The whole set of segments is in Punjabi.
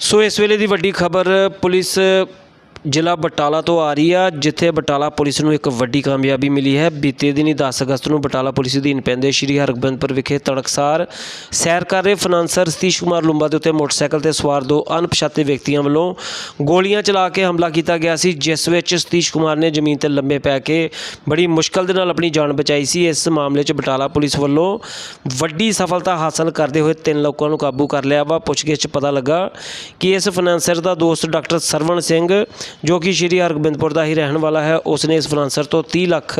ਸੋ ਇਸ ਵੇਲੇ ਦੀ ਵੱਡੀ ਖਬਰ ਪੁਲਿਸ ਜ਼ਿਲ੍ਹਾ ਬਟਾਲਾ ਤੋਂ ਆ ਰਹੀ ਆ, ਜਿੱਥੇ ਬਟਾਲਾ ਪੁਲਿਸ ਨੂੰ ਇੱਕ ਵੱਡੀ ਕਾਮਯਾਬੀ ਮਿਲੀ ਹੈ। ਬੀਤੇ ਦਿਨੀ 10 ਅਗਸਤ ਨੂੰ ਬਟਾਲਾ ਪੁਲਿਸ ਅਧੀਨ ਪੈਂਦੇ ਸ਼੍ਰੀ ਹਰਗੋਬਿੰਦਪੁਰ ਵਿਖੇ ਤੜਕਸਾਰ ਸੈਰ ਕਰ ਰਹੇ ਫਾਈਨਾਂਸਰ ਸਤੀਸ਼ ਕੁਮਾਰ ਲੁੰਬਾ ਦੇ ਉੱਤੇ ਮੋਟਰਸਾਈਕਲ ਤੇ ਸਵਾਰ ਦੋ ਅਣਪਛਾਤੇ ਵਿਅਕਤੀਆਂ ਵੱਲੋਂ ਗੋਲੀਆਂ ਚਲਾ ਕੇ ਹਮਲਾ ਕੀਤਾ ਗਿਆ ਸੀ, ਜਿਸ ਵਿੱਚ ਸਤੀਸ਼ ਕੁਮਾਰ ਨੇ ਜ਼ਮੀਨ ਤੇ ਲੰਮੇ ਪੈ ਕੇ ਬੜੀ ਮੁਸ਼ਕਲ ਦੇ ਨਾਲ ਆਪਣੀ ਜਾਨ ਬਚਾਈ ਸੀ। ਇਸ ਮਾਮਲੇ 'ਚ ਬਟਾਲਾ ਪੁਲਿਸ ਵੱਲੋਂ ਵੱਡੀ ਸਫਲਤਾ ਹਾਸਲ ਕਰਦੇ ਹੋਏ ਤਿੰਨ ਲੋਕਾਂ ਨੂੰ ਕਾਬੂ ਕਰ ਲਿਆ ਵਾ। ਪੁੱਛਗਿੱਛ ਪਤਾ ਲੱਗਾ ਕਿ ਇਸ ਫਾਈਨਾਂਸਰ ਦਾ ਦੋਸਤ ਡਾਕਟਰ ਸਰਵਣ ਸਿੰਘ ਜੋ ਕਿ ਸ਼੍ਰੀ ਹਰਗੋਬਿੰਦਪੁਰ ਦਾ ਹੀ ਰਹਿਣ ਵਾਲਾ ਹੈ ਉਸ ਨੇ ਇਸ ਫਾਈਨਾਂਸਰ ਤੋਂ 30 ਲੱਖ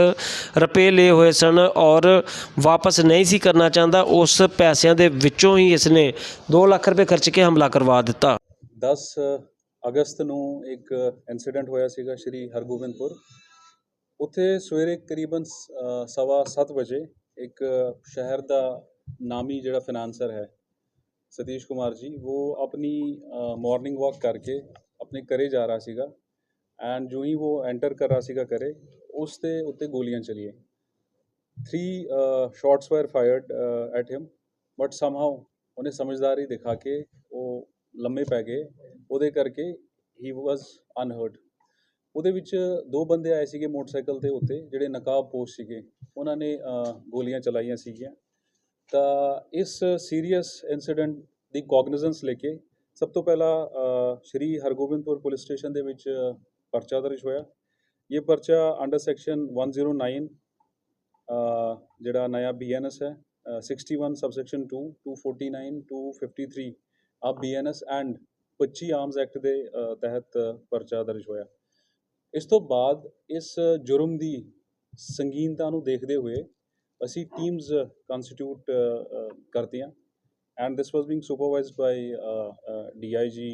ਰੁਪਏ ਲਏ ਹੋਏ ਸਨ ਔਰ ਵਾਪਸ ਨਹੀਂ ਸੀ ਕਰਨਾ ਚਾਹੁੰਦਾ, ਉਸ ਪੈਸਿਆਂ ਦੇ ਵਿੱਚੋਂ ਹੀ ਇਸ ਨੇ 2 ਲੱਖ ਰੁਪਏ ਖਰਚ ਕੇ ਹਮਲਾ ਕਰਵਾ ਦਿੱਤਾ। 10 ਅਗਸਤ ਨੂੰ ਇੱਕ ਇਨਸੀਡੈਂਟ ਹੋਇਆ ਸੀਗਾ ਸ਼੍ਰੀ ਹਰਗੋਬਿੰਦਪੁਰ। ਉੱਥੇ ਸਵੇਰੇ ਕਰੀਬਨ ਸ- ਸਵਾ 7 ਵਜੇ ਇੱਕ ਸ਼ਹਿਰ ਦਾ ਨਾਮੀ ਜਿਹੜਾ ਫਾਈਨਾਂਸਰ ਹੈ, ਸਤੀਸ਼ ਕੁਮਾਰ ਜੀ, ਉਹ ਆਪਣੀ ਮਾਰਨਿੰਗ ਵਾਕ ਕਰਕੇ ਆਪਣੇ ਘਰੇ ਜਾ ਰਿਹਾ ਸੀਗਾ ਐਂਡ ਜੋ ਹੀ ਉਹ ਐਂਟਰ ਕਰ ਰਿਹਾ ਸੀਗਾ ਘਰੇ, ਉਸ ਦੇ ਉੱਤੇ ਗੋਲੀਆਂ ਚਲੀਏ 3 shots were fired at him but somehow ਉਹਨੇ ਸਮਝਦਾਰੀ ਦਿਖਾ ਕੇ ਉਹ ਲੰਮੇ ਪੈ ਗਏ। ਉਹਦੇ ਕਰਕੇ ਹੀ ਵਾਸ ਅਨਹਰਡ ਉਹਦੇ ਵਿੱਚ ਦੋ ਬੰਦੇ ਆਏ ਸੀਗੇ ਮੋਟਰਸਾਈਕਲ ਤੇ ਉੱਤੇ, ਜਿਹੜੇ ਨਕਾਬ ਨਕਾਬਪੋਸ਼ ਸੀਗੇ। ਉਹਨਾਂ ਨੇ ਗੋਲੀਆਂ ਚਲਾਈਆਂ ਸੀਗੀਆਂ। ਤਾਂ ਇਸ ਸੀਰੀਅਸ ਇਨਸੀਡੈਂਟ ਦੀ ਕੋਗਨੀਜ਼ੈਂਸ ਲੈ ਕੇ ਸਭ ਤੋਂ ਪਹਿਲਾਂ ਸ਼੍ਰੀ ਹਰਗੋਬਿੰਦਪੁਰ ਪੁਲਿਸ ਸਟੇਸ਼ਨ ਦੇ ਵਿੱਚ ਪਰਚਾ ਦਰਜ ਹੋਇਆ। ਇਹ ਪਰਚਾ ਅੰਡਰ ਸੈਕਸ਼ਨ 109 ਅ, ਜਿਹੜਾ ਨया ਬੀਐਨਐਸ ਹੈ ਅ, 61 ਸਬਸੈਕਸ਼ਨ 2 249 253 ਆ ਬੀਐਨਐਸ ਐਂਡ 25 ਆਰਮਸ ਐਕਟ ਦੇ ਤਹਿਤ ਪਰਚਾ ਦਰਜ ਹੋਇਆ। ਇਸ ਤੋਂ ਬਾਅਦ ਇਸ ਜੁਰਮ ਦੀ ਸੰਗੀਨਤਾ ਨੂੰ ਦੇਖਦੇ ਹੋਏ ਅਸੀਂ ਟੀਮਸ ਕੰਸਟੀਟਿਊਟ ਕਰਤੀਆਂ and this was being supervised by DIG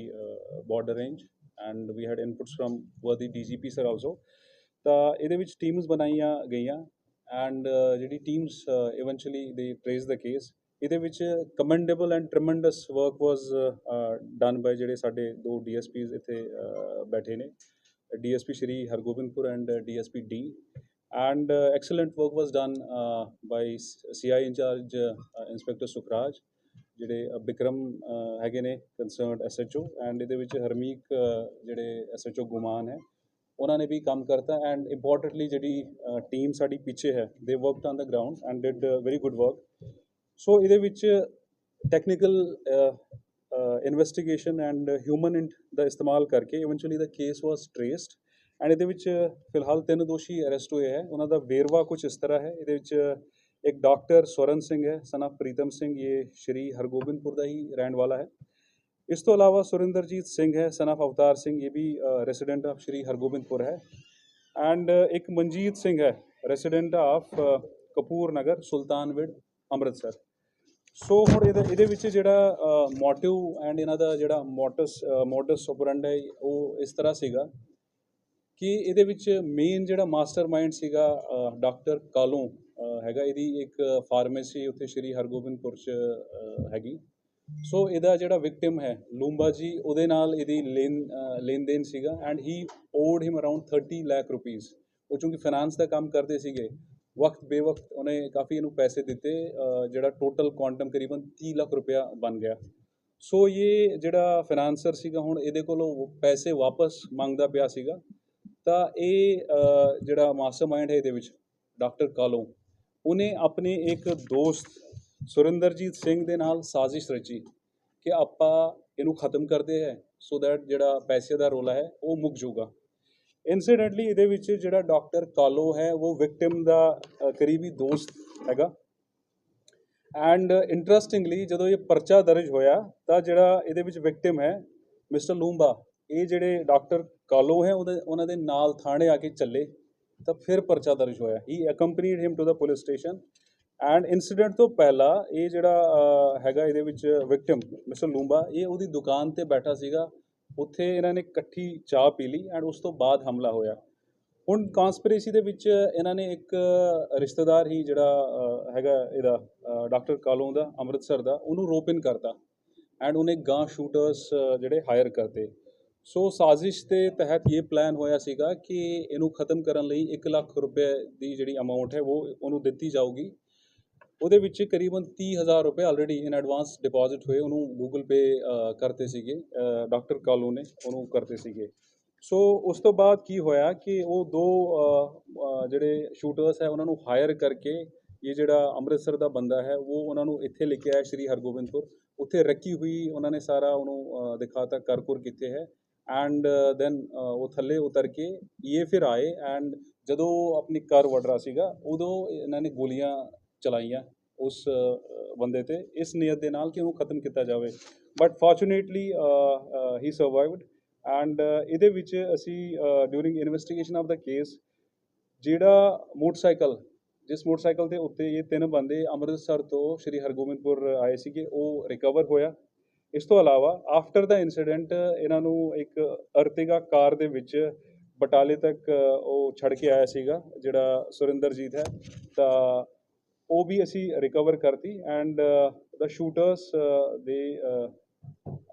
border range and we had inputs from worthy DGP sir also ਤਾਂ ਇਹਦੇ ਵਿੱਚ ਟੀਮਸ ਬਣਾਈਆਂ ਗਈਆਂ ਐਂਡ ਜਿਹੜੀ teams eventually they trace the case ਇਹਦੇ ਵਿੱਚ commendable and tremendous work was done by ਜਿਹੜੇ ਸਾਡੇ ਦੋ ਡੀਐਸਪੀਜ਼ ਇੱਥੇ ਅ, ਬੈਠੇ ਨੇ DSP Shri Hargobindpur and DSP D and excellent work was done by CI incharge inspector Sukhraj ਜਿਹੜੇ ਬਿਕਰਮ ਹੈਗੇ ਨੇ ਕੰਸਰਨਡ ਐਸਐਚਓ ਐਂਡ ਇਹਦੇ ਵਿੱਚ ਹਰਮੀਕ ਅ, ਜਿਹੜੇ ਐਸਐਚਓ ਗੁਮਾਨ ਹੈ ਉਹਨਾਂ ਨੇ ਵੀ ਕੰਮ ਕਰਤਾ ਐਂਡ ਇੰਪੋਰਟੈਂਟਲੀ ਜਿਹੜੀ ਟੀਮ ਸਾਡੀ ਪਿੱਛੇ ਹੈ they worked on the ground and did very good work so ਇਹਦੇ ਵਿੱਚ ਟੈਕਨੀਕਲ ਇਨਵੈਸਟੀਗੇਸ਼ਨ ਐਂਡ ਹਿਊਮਨ ਦਾ ਇਸਤੇਮਾਲ ਕਰਕੇ eventually the case was traced and ਇਹਦੇ ਵਿੱਚ ਫਿਲਹਾਲ ਤਿੰਨ ਦੋਸ਼ੀ ਅਰੈਸਟ ਹੋਏ ਹੈ ਉਹਨਾਂ ਦਾ ਵੇਰਵਾ ਕੁਝ ਇਸ ਤਰ੍ਹਾਂ ਹੈ ਇਹਦੇ ਵਿੱਚ ਇੱਕ ਡਾਕਟਰ ਸਵਰਨ ਸਿੰਘ ਹੈ ਸਨ ਆਫ ਪ੍ਰੀਤਮ ਸਿੰਘ ਇਹ ਸ਼੍ਰੀ ਹਰਗੋਬਿੰਦਪੁਰ ਦਾ ਹੀ ਰਹਿਣ ਵਾਲਾ ਹੈ ਇਸ ਤੋਂ ਇਲਾਵਾ ਸੁਰਿੰਦਰਜੀਤ ਸਿੰਘ ਹੈ ਸਨ ਆਫ ਅਵਤਾਰ ਸਿੰਘ ਇਹ ਵੀ ਰੈਜ਼ੀਡੈਂਟ ਆਫ ਸ਼੍ਰੀ ਹਰਗੋਬਿੰਦਪੁਰ ਹੈ ਐਂਡ ਇੱਕ ਮਨਜੀਤ ਸਿੰਘ ਹੈ resident of Kapoor Nagar Sultanwind Amritsar so ਹੁਣ ਇਹਦੇ ਇਹਦੇ ਵਿੱਚ ਜਿਹੜਾ ਮੋਟਿਵ ਐਂਡ ਇਹਨਾਂ ਦਾ ਜਿਹੜਾ ਮੋਟਸ ਮੋਡਸ ਆਪਰੈਂਡ ਹੈ ਉਹ ਇਸ ਤਰ੍ਹਾਂ ਸੀਗਾ ਕਿ ਇਹਦੇ ਵਿੱਚ ਮੇਨ ਜਿਹੜਾ ਮਾਸਟਰਮਾਈਂਡ ਸੀਗਾ ਡਾਕਟਰ ਕਾਲੋਂ ਹੈਗਾ ਇਹਦੀ ਇੱਕ ਫਾਰਮੇਸੀ ਉੱਥੇ ਸ਼੍ਰੀ ਹਰਗੋਬਿੰਦਪੁਰ ਚ ਹੈਗੀ। ਸੋ ਇਹਦਾ ਜਿਹੜਾ ਵਿਕਟਿਮ ਹੈ ਲੂੰਬਾ ਜੀ ਉਹਦੇ ਨਾਲ ਇਹਦੀ ਲੈਣ ਲੈਣ ਦੇਣ ਸੀਗਾ and he owed him around 30 lakh rupees ਉਹ ਚੂੰਕਿ ਫਾਈਨਾਂਸ ਦਾ ਕੰਮ ਕਰਦੇ ਸੀਗੇ ਵਕਤ ਬੇਵਕਤ ਉਹਨੇ ਕਾਫੀ ਇਹਨੂੰ ਪੈਸੇ ਦਿੱਤੇ ਜਿਹੜਾ ਟੋਟਲ ਕੁਆਂਟਮ ਕਰੀਬਨ 30 ਲੱਖ ਰੁਪਇਆ ਬਣ ਗਿਆ। ਸੋ ਇਹ ਜਿਹੜਾ ਫਾਈਨਾਂਸਰ ਸੀਗਾ ਹੁਣ ਇਹਦੇ ਕੋਲੋਂ ਪੈਸੇ ਵਾਪਸ ਮੰਗਦਾ ਪਿਆ ਸੀਗਾ। ਤਾਂ ਇਹ ਅ, ਜਿਹੜਾ ਮਾਸਟਰਮਾਈਂਡ ਹੈ ਇਹਦੇ ਵਿੱਚ ਡਾਕਟਰ ਕਾਲੋ। ਉਹਨੇ ਆਪਣੇ ਇੱਕ ਦੋਸਤ ਸੁਰਿੰਦਰਜੀਤ ਸਿੰਘ ਦੇ ਨਾਲ ਸਾਜ਼ਿਸ਼ ਰਚੀ ਕਿ ਆਪਾਂ ਇਹਨੂੰ ਖਤਮ ਕਰਦੇ ਹੈ ਸੋ ਦੈਟ ਜਿਹੜਾ ਪੈਸੇ ਦਾ ਰੋਲਾ ਹੈ, ਉਹ ਮੁੱਕ ਜਾਊਗਾ। ਇਨਸੀਡੈਂਟਲੀ ਇਹਦੇ ਵਿੱਚ ਜਿਹੜਾ ਡਾਕਟਰ ਕਾਲੋ ਹੈ, ਉਹ ਵਿਕਟਿਮ ਦਾ ਕਰੀਬੀ ਦੋਸਤ ਹੈਗਾ। ਐਂਡ ਇੰਟਰਸਟਿੰਗਲੀ ਜਦੋਂ ਇਹ ਪਰਚਾ ਦਰਜ ਹੋਇਆ, ਤਾਂ ਜਿਹੜਾ ਇਹਦੇ ਵਿੱਚ ਵਿਕਟਿਮ ਹੈ, ਮਿਸਟਰ ਲੂੰਬਾ, ਇਹ ਜਿਹੜੇ ਡਾਕਟਰ ਕਾਲੋ ਹੈ, ਉਹਦੇ ਉਹਨਾਂ ਦੇ ਨਾਲ ਥਾਣੇ ਆ ਕੇ ਚੱਲੇ। ਤਾਂ ਫਿਰ ਪਰਚਾ ਦਰਜ ਹੋਇਆ। He accompanied him to the police station and incident ਤੋਂ ਪਹਿਲਾਂ ਇਹ ਜਿਹੜਾ ਹੈਗਾ ਇਹਦੇ ਵਿੱਚ ਵਿਕਟਮ ਮਿਸਟਰ ਲੂੰਬਾ ਇਹ ਉਹਦੀ ਦੁਕਾਨ ਤੇ ਬੈਠਾ ਸੀਗਾ। ਉੱਥੇ ਇਹਨਾਂ ਨੇ ਇਕੱਠੀ ਚਾਹ ਪੀ ਲਈ ਐਂਡ ਉਸ ਤੋਂ ਬਾਅਦ ਹਮਲਾ ਹੋਇਆ। ਹੁਣ ਕਨਸਪੀਰੇਸੀ ਦੇ ਵਿੱਚ ਇਹਨਾਂ ਨੇ ਇੱਕ ਰਿਸ਼ਤੇਦਾਰ ਹੀ ਜਿਹੜਾ ਹੈਗਾ ਇਹਦਾ ਡਾਕਟਰ ਕਾਲੋਂ ਦਾ, ਅੰਮ੍ਰਿਤਸਰ ਦਾ, ਉਹਨੂੰ ਰੋਪਿਨ ਕਰਤਾ। ਐਂਡ ਉਹਨੇ ਗਾਂ ਸ਼ੂਟਰਸ ਜਿਹੜੇ ਹਾਇਰ ਕਰਤੇ। ਸੋ ਸਾਜ਼ਿਸ਼ ਦੇ ਤਹਿਤ ਇਹ ਪਲਾਨ ਹੋਇਆ ਸੀਗਾ ਕਿ ਇਹਨੂੰ ਖਤਮ ਕਰਨ ਲਈ 1 ਲੱਖ ਰੁਪਏ ਦੀ ਜਿਹੜੀ ਅਮਾਉਂਟ ਹੈ ਉਹ ਉਹਨੂੰ ਦਿੱਤੀ ਜਾਊਗੀ। ਉਹਦੇ ਵਿੱਚ ਕਰੀਬਨ 30000 ਰੁਪਏ ਆਲਰੇਡੀ ਇਨ ਐਡਵਾਂਸ ਡਿਪੋਜ਼ਿਟ ਹੋਏ ਉਹਨੂੰ ਗੂਗਲ ਪੇ ਕਰਤੇ ਸੀਗੇ। ਡਾਕਟਰ ਕਾਲੂ ਨੇ ਉਹਨੂੰ ਕਰਤੇ ਸੀਗੇ। ਸੋ ਉਸ ਤੋਂ ਬਾਅਦ ਕੀ ਹੋਇਆ ਕਿ ਉਹ ਦੋ ਜਿਹੜੇ ਸ਼ੂਟਰਸ ਹੈ ਉਹਨਾਂ ਨੂੰ ਹਾਇਰ ਕਰਕੇ ਇਹ ਜਿਹੜਾ ਅੰਮ੍ਰਿਤਸਰ ਦਾ ਬੰਦਾ ਹੈ ਉਹ ਉਹਨਾਂ ਨੂੰ ਇੱਥੇ ਲੈ ਕੇ ਆਇਆ ਸ਼੍ਰੀ ਹਰਗੋਬਿੰਦਪੁਰ। ਉੱਥੇ ਰੱਖੀ ਹੋਈ ਉਹਨਾਂ ਨੇ ਸਾਰਾ ਉਹਨੂੰ ਅ, ਦਿਖਾਤਾ ਕਰਕੁਰ ਕਿੱਥੇ ਹੈ। ਐਂਡ ਦੈਨ uh, uh, ਉਹ ਥੱਲੇ ਉਤਰ ਕੇ ਇਹ ਫਿਰ ਆਏ ਐਂਡ ਜਦੋਂ ਆਪਣੀ ਕਾਰ ਵੜ ਰਿਹਾ ਸੀਗਾ, ਉਦੋਂ ਇਹਨਾਂ ਨੇ ਗੋਲੀਆਂ ਚਲਾਈਆਂ ਉਸ ਬੰਦੇ ਤੇ। ਇਸ ਨੀਅਤ ਦੇ ਨਾਲ ਕਿ ਉਹਨੂੰ ਖਤਮ ਕੀਤਾ ਜਾਵੇ। But fortunately he survived and ਇਹਦੇ ਵਿੱਚ ਅਸੀਂ during investigation of the case ਜਿਹੜਾ ਮੋਟਰਸਾਈਕਲ, ਜਿਸ ਮੋਟਰਸਾਈਕਲ ਦੇ ਉੱਤੇ ਇਹ ਤਿੰਨ ਬੰਦੇ ਅੰਮ੍ਰਿਤਸਰ ਤੋਂ ਸ਼੍ਰੀ ਹਰਗੋਬਿੰਦਪੁਰ ਆਏ ਸੀਗੇ, ਉਹ ਰਿਕਵਰ ਹੋਇਆ। ਇਸ ਤੋਂ ਇਲਾਵਾ ਆਫਟਰ ਦਾ ਇਨਸੀਡੈਂਟ ਇਹਨਾਂ ਨੂੰ ਇੱਕ ਅਰਤਿਗਾ ਕਾਰ ਦੇ ਵਿੱਚ ਬਟਾਲੇ ਤੱਕ ਉਹ ਛੱਡ ਕੇ ਆਇਆ ਸੀਗਾ, ਜਿਹੜਾ ਸੁਰਿੰਦਰਜੀਤ ਹੈ। ਤਾਂ ਉਹ ਵੀ ਅਸੀਂ ਰਿਕਵਰ ਕਰਤੀ and the shooters they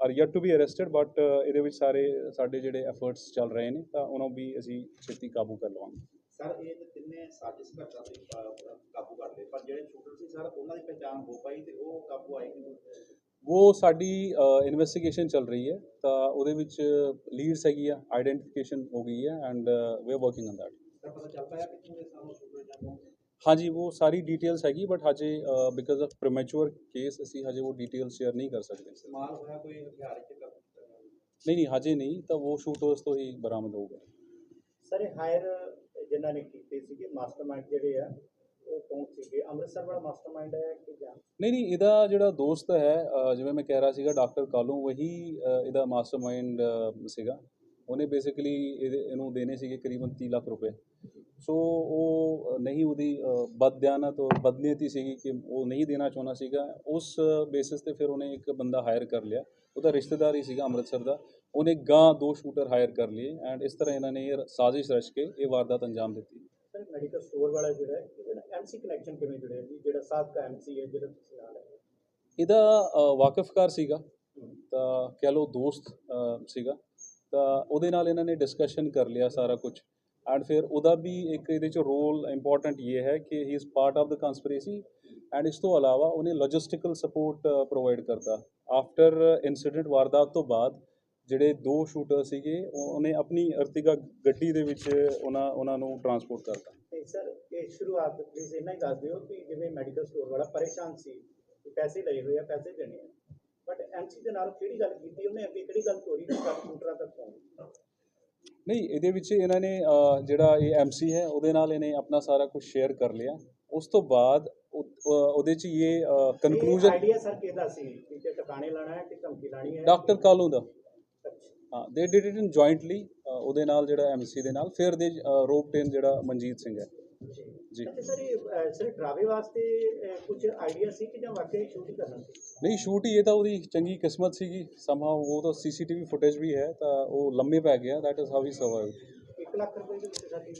are yet to be arrested but ਇਹਦੇ ਵਿੱਚ ਸਾਰੇ ਸਾਡੇ ਜਿਹੜੇ ਐਫਰਟਸ ਚੱਲ ਰਹੇ ਨੇ ਤਾਂ ਉਹਨਾਂ ਨੂੰ ਵੀ ਅਸੀਂ ਛੇਤੀ ਕਾਬੂ ਕਰ ਲਵਾਂਗੇ। ਸਰ, ਇਹ ਤਿੰਨੇ ਸਾਜ਼ਿਸ਼ ਘਟਨਾ ਤੇ ਕਾਬੂ ਕਰ ਲਏ, ਪਰ ਜਿਹੜੇ ਸ਼ੂਟਰ ਸੀ, ਸਰ, ਉਹਨਾਂ ਦੀ ਪਛਾਣ ਹੋ ਪਾਈ ਤੇ ਉਹ ਕਾਬੂ ਆਏ ਕਿ ਉਹ ਸਾਡੀ ਇਨਵੈਸਟੀਗੇਸ਼ਨ ਚੱਲ ਰਹੀ ਹੈ ਤਾਂ ਉਹਦੇ ਵਿੱਚ ਲੀਡਸ ਹੈਗੀ ਆ ਆਈਡੈਂਟੀਫਿਕੇਸ਼ਨ ਹੋ ਗਈ ਹੈ and we are working on that ਹਾਂਜੀ ਉਹ ਸਾਰੀ ਡਿਟੇਲਸ ਹੈਗੀ ਬਟ ਹਜੇ ਬਿਕਾਜ਼ ਆਫ ਪ੍ਰੀਮੈਚੁਅਰ ਕੇਸ ਅਸੀਂ ਹਜੇ ਉਹ ਡਿਟੇਲਸ ਸ਼ੇਅਰ ਨਹੀਂ ਕਰ ਸਕਦੇ ਇਸਤੇਮਾਲ ਹੋਇਆ ਕੋਈ ਹਥਿਆਰ ਕਰ ਨਹੀਂ ਨਹੀਂ ਹਜੇ ਨਹੀਂ ਤਾਂ ਉਹ ਸ਼ੂਟਰਸ ਤੋਂ ਹੀ ਬਰਾਮਦ ਹੋਊਗਾ ਸਰ ਇਹ ਹਾਇਰ ਜਿਨ੍ਹਾਂ ਨੇ ਕੀਤੇ ਸੀਗੇ ਮਾਸਟਰਮਾਈਂਡ ਜਿਹੜੇ ਆ ਉਹ ਕੌਣ ਸੀਗੇ ਅੰਮ੍ਰਿਤਸਰ ਵਾਲਾ ਮਾਸਟਰਮਾਈਂਡ ਹੈ ਕਿ ਜਾਂ? ਨਹੀਂ ਨਹੀਂ ਇਹਦਾ ਜਿਹੜਾ ਦੋਸਤ ਹੈ ਜਿਵੇਂ ਮੈਂ ਕਹਿ ਰਿਹਾ ਸੀਗਾ ਡਾਕਟਰ ਕਾਲੂ ਵਹੀ ਅ, ਇਹਦਾ ਮਾਸਟਰਮਾਈਂਡ ਸੀਗਾ। ਉਹਨੇ ਬੇਸਿਕਲੀ ਇਹਨੂੰ ਦੇਣੇ ਸੀਗੇ ਕਰੀਬਨ 30 ਲੱਖ ਰੁਪਏ। ਸੋ ਉਹ ਨਹੀਂ ਉਹਦੀ ਅ, ਔਰ ਬਦਨੀਅਤੀ ਸੀਗੀ ਕਿ ਉਹ ਨਹੀਂ ਦੇਣਾ ਚਾਹੁੰਦਾ ਸੀਗਾ। ਉਸ ਬੇਸਿਸ ਤੇ ਫਿਰ ਉਹਨੇ ਇੱਕ ਬੰਦਾ ਹਾਇਰ ਕਰ ਲਿਆ। ਉਹਦਾ ਰਿਸ਼ਤੇਦਾਰ ਹੀ ਸੀਗਾ ਅੰਮ੍ਰਿਤਸਰ ਦਾ। ਉਹਨੇ ਗਾਂ ਦੋ ਸ਼ੂਟਰ ਹਾਇਰ ਕਰ ਲਏ। ਐਂਡ ਇਸ ਤਰ੍ਹਾਂ ਇਹਨਾਂ ਨੇ ਇਹ ਸਾਜ਼ਿਸ਼ ਰਚ ਕੇ ਇਹ ਵਾਰਦਾਤ ਅੰਜਾਮ ਦਿੱਤੀ। ਸਰ ਮੈਡੀਕਲ ਸਟੋਰ ਵਾਲਾ ਜਿਹੜਾ ਹੈ ਇਹਦੇ ਐਮਸੀ ਕਨੈਕਸ਼ਨ ਕਿਵੇਂ ਜੁੜਿਆ ਜੀ? ਜਿਹੜਾ ਸਾਬਕਾ ਐਮਸੀ ਹੈ ਜਿਹੜਾ ਤੁਸੀਂ ਨਾਲ ਹੈ। ਇਹਦਾ ਵਾਕਿਫਕਾਰ ਸੀਗਾ। ਤਾਂ ਕਹਿ ਲਓ ਦੋਸਤ ਸੀਗਾ। ਤਾਂ ਉਹਦੇ ਨਾਲ ਇਹਨਾਂ ਨੇ ਡਿਸਕਸ਼ਨ ਕਰ ਲਿਆ ਸਾਰਾ ਕੁਝ। ਐਂਡ ਫਿਰ ਉਹਦਾ ਵੀ ਇੱਕ ਇਹਦੇ ਚ ਰੋਲ ਇੰਪੋਰਟੈਂਟ ਇਹ ਹੈ ਕਿ he is part of the conspiracy and ਇਸ ਤੋਂ ਇਲਾਵਾ ਉਹਨੇ ਲੌਜਿਸਟੀਕਲ ਸਪੋਰਟ ਪ੍ਰੋਵਾਈਡ ਕਰਤਾ। ਆਫਟਰ ਇਨਸੀਡੈਂਟ ਵਾਰਦਾਤ ਤੋਂ ਬਾਅਦ ਜਿਹੜੇ ਦੋ ਸ਼ੂਟਰ ਸੀਗੇ ਉਹ- ਉਹਨੇ ਆਪਣੀ ਅਰਤਿਗਾ ਗੱਡੀ ਦੇ ਵਿੱਚ ਉਹਨਾਂ ਉਹਨਾਂ ਨੂੰ ਟਰਾਂਸਪੋਰਟ ਕਰਤਾ। ਸਰ ਇਹ ਸ਼ੁਰੂਆਤ ਪਲੀਜ਼ ਇੰਨਾ ਹੀ ਦੱਸ ਦਿਓ ਕਿ ਜਿਵੇਂ ਮੈਡੀਕਲ ਸਟੋਰ ਵਾਲਾ ਪਰੇਸ਼ਾਨ ਸੀ ਕਿ ਪੈਸੇ ਲਏ ਹੋਏ ਆ ਪੈਸੇ ਦੇਣੇ ਆ। ਬਟ ਐਮਸੀ ਦੇ ਨਾਲ ਕਿਹੜੀ ਗੱਲ ਕੀਤੀ? ਉਹਨੇ ਅੱਗੇ ਕਿਹੜੀ ਗੱਲ ਤੋਰੀ ਕਿ ਕੰਪਿਊਟਰਾਂ ਤੱਕ ਪਹੁੰਚ ਨਹੀਂ ਇਹਦੇ ਵਿੱਚ ਇਹਨਾਂ ਨੇ ਜਿਹੜਾ ਇਹ ਐਮਸੀ ਹੈ ਉਹਦੇ ਨਾਲ ਇਹਨੇ ਆਪਣਾ ਸਾਰਾ ਕੁਝ ਸ਼ੇਅਰ ਕਰ ਲਿਆ। ਉਸ ਤੋਂ ਬਾਅਦ ਉਹਦੇ ਚ ਇਹ ਕਨਕਲੂਜਨ ਆਈਡੀਆ ਸਰ ਕਿਹਦਾ ਸੀ? ਕਿ ਟਿਕਾਣੇ ਲਾਣਾ ਹੈ ਕਿ ਧਮਕੀ ਲਾਣੀ ਹੈ? ਡਾਕਟਰ ਕਾਲੂ ਦਾ। They did it in jointly ਉਹਦੇ ਨਾਲ ਜਿਹੜਾ ਐਮਸੀ ਦੇ ਨਾਲ ਫਿਰ ਦੇ ਰੋਪਟੇਨ ਜਿਹੜਾ ਮਨਜੀਤ ਸਿੰਘ ਹੈ। ਜੀ। ਸਰ ਸਿਰਫ ਡਰਾਵੇ ਵਾਸਤੇ ਕੁਝ ਆਈਡੀਆ ਸੀ ਕਿ ਜਾਂ ਵਾਕਈ ਸ਼ੂਟ ਕਰਨਾ ਸੀ? ਨਹੀਂ ਸ਼ੂਟ ਹੀ ਇਹ ਤਾਂ ਉਹਦੀ ਚੰਗੀ ਕਿਸਮਤ ਸੀਗੀ। ਸਮਹਾਉ ਉਹ ਤਾਂ ਸੀਸੀਟੀਵੀ ਫੁਟੇਜ ਵੀ ਹੈ ਤਾਂ ਉਹ ਲੰਮੇ ਪੈ ਗਿਆ that is how he survive 1 lakh ਰੁਪਏ ਦੇ ਵਿੱਚ ਸਾਡੀ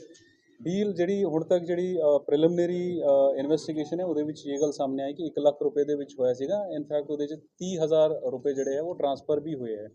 ਡੀਲ ਜਿਹੜੀ ਹੁਣ ਤੱਕ ਜਿਹੜੀ ਪ੍ਰੀਲਿਮਿਨਰੀ ਇਨਵੈਸਟੀਗੇਸ਼ਨ ਹੈ ਉਹਦੇ ਵਿੱਚ ਇਹ ਗੱਲ ਸਾਹਮਣੇ ਆਈ ਕਿ 1 ਲੱਖ ਰੁਪਏ ਦੇ ਵਿੱਚ ਹੋਇਆ ਸੀਗਾ। ਇਨਫੈਕਟ ਉਹਦੇ ਚ 30000 ਰੁਪਏ ਜਿਹੜੇ ਹੈ ਉਹ ਟ੍ਰਾਂਸਫਰ ਵੀ ਹੋਏ ਹੈ